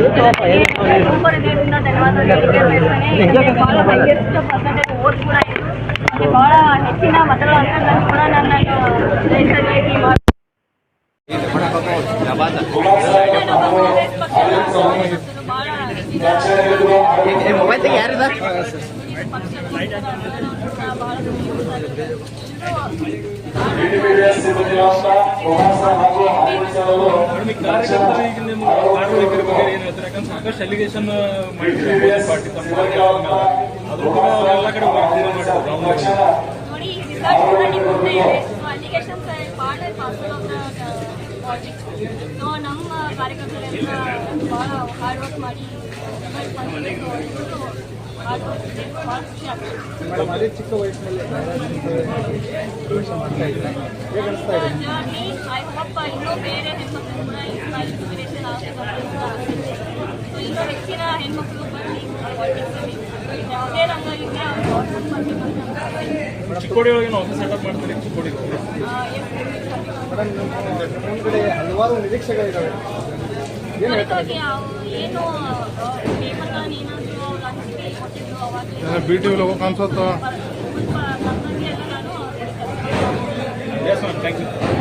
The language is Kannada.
ಸೂಪರ್ ಇದರಿಂದ ಧನ್ಯವಾದ ಹೇಳಿಕೆ ಬಯಸ್ತೇನೆ ಯಾಕಂದ್ರೆ ಭಾಳ ಹೈಯೆಸ್ಟ್ ಪರ್ಸೆಂಟೇಜ್ ಓದ್ ಕೂಡ ಇತ್ತು ಮತ್ತೆ ಭಾಳ ಹೆಚ್ಚಿನ ಮತಗಳ ಅಂತರದಲ್ಲಿ ಕೂಡ ನನ್ನನ್ನು ಜಯಿಸಬೇಕು ಮಾಡಿ ಮೊಬೈಲ್ ತೆಗಿ ಯಾರಿದ ಕಾರ್ಯಕರ್ತರು ಈಗ ನಿಮ್ಮ ಕಾರ್ಮಿಕರ ಬಗ್ಗೆ ಏನು ಹೇಳ್ತಾರೆ? ಯಾಕಂದ್ರೆ ಸಾಕಷ್ಟು ಅಲಿಗೇಷನ್ ಮಾಡಿದ್ರು ಪಾರ್ಟಿ ತಮ್ಮ ಕೂಡ ಎಲ್ಲ ಕಡೆ ರಾಮನಗರ ನೋಡಿ ಈ ರಿಸಲ್ಟ್ ಕೂಡ ನಿಮ್ಮ ಮುಂದೆ ಇದೆ. So allegations part and parcel of the so ನಮ್ಮ ಕಾರ್ಯಕರ್ತರೆಲ್ಲ ಭಾಳ ಹಾರ್ಡ್ ವರ್ಕ್ ಮಾಡಿ ಹಾರ್ಡ್ ವರ್ಕ್ ಇದೆ. ಭಾಳ ಖುಷಿ ಆಗ್ತದೆ. ಚಿಕ್ಕ ವಯಸ್ಸಿನಲ್ಲಿ ಜರ್ನಿ ಐ ಹೋಪ್ ಇನ್ನೂ ಬೇರೆ ಕೂಡ ಇನ್ಸ್ಪಿರೇಷನ್ ಆಗಬೇಕು ಸೊ ಇನ್ನೂ ಹೆಚ್ಚಿನ ಹೆಣ್ಮಕ್ಳು ಬರಲಿ ಪಾಲಿಟಿಕ್ಸಲ್ಲಿ ಯಾವುದೇ ರಂಗ ಇರಲಿ ಅವ್ರು ಅವ್ರನ್ನ ಬರ್ಬೇಕು ಚಿಕ್ಕೋಡಿ ಒಳಗೆ ಆಫೀಸ್ ಸೆಟಪ್ ಮಾಡ್ತಾರೆ ಚಿಕ್ಕೋಡಿ ಮುಂದ್ಗಡೆ ಹಲವಾರು ನಿರೀಕ್ಷೆಗಳಿದ್ದಾವೆ ಏನು ಹೇಳ್ತಾರೆ ಅದಕ್ಕಾಗಿ ಅವು ಏನು ಪೇಪರ್ಗಳನ್ನು ಏನಾದರೂ ಅವ್ರು ಹಂಚಿಕೆ ಕೊಟ್ಟಿದ್ರು ಅವಾಗ ಬಿ ಟಿ ಹೋಗಕ್ಕೆ ಅನ್ಸುತ್ತ ಸ್ವಲ್ಪ ಸಂಬಂಧಿ ಎಲ್ಲ ನಾನು ಎಸ್ ಮ್ಯಾಮ್ ಥ್ಯಾಂಕ್ ಯು